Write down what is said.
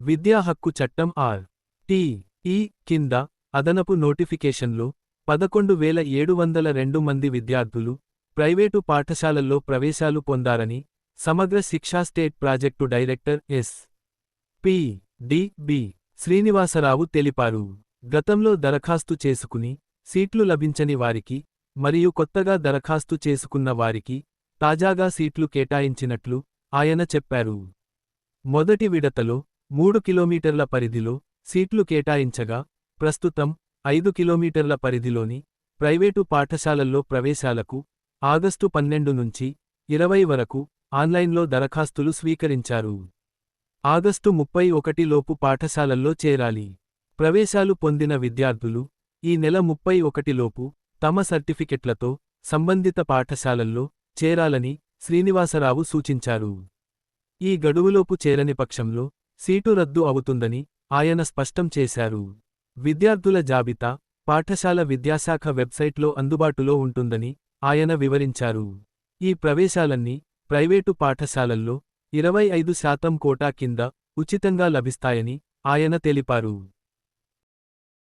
విద్యా హక్కు చట్టం ఆర్. టి. ఈ. కింద అదనపు నోటిఫికేషన్లో పదకొండు వేల ఏడు వందల రెండు మంది విద్యార్థులు ప్రైవేటు పాఠశాలల్లో ప్రవేశాలు పొందారని సమగ్ర శిక్షా state project director S. P. D. B. Srinivasarao తెలిపారు. గతంలో దరఖాస్తు చేసుకుని సీట్లు లభించని వారికి మరియు కొత్తగా దరఖాస్తు చేసుకున్న వారికి తాజాగా సీట్లు కేటాయించినట్లు ఆయన చెప్పారు. మొదటి విడతలో మూడు కిలోమీటర్ల పరిధిలో సీట్లు కేటాయించగా ప్రస్తుతం ఐదు కిలోమీటర్ల పరిధిలోని ప్రైవేటు పాఠశాలల్లో ప్రవేశాలకు ఆగస్టు పన్నెండు నుంచి ఇరవై వరకు ఆన్లైన్లో దరఖాస్తులు స్వీకరించారు. ఆగస్టు ముప్పై ఒకటిలోపు పాఠశాలల్లో చేరాలి. ప్రవేశాలు పొందిన విద్యార్థులు ఈ నెల ముప్పై ఒకటిలోపు తమ సర్టిఫికెట్లతో సంబంధిత పాఠశాలల్లో చేరాలని శ్రీనివాసరావు సూచించారు. ఈ గడువులోపు చేరని పక్షంలో సీటు రద్దు అవుతుందని ఆయన స్పష్టం చేశారు. విద్యార్థుల జాబితా పాఠశాల విద్యాశాఖ వెబ్సైట్లో అందుబాటులో ఉంటుందని ఆయన వివరించారు. ఈ ప్రవేశాలన్నీ ప్రైవేటు పాఠశాలల్లో ఇరవై ఐదు శాతం కోటా కింద ఉచితంగా లభిస్తాయని ఆయన తెలిపారు.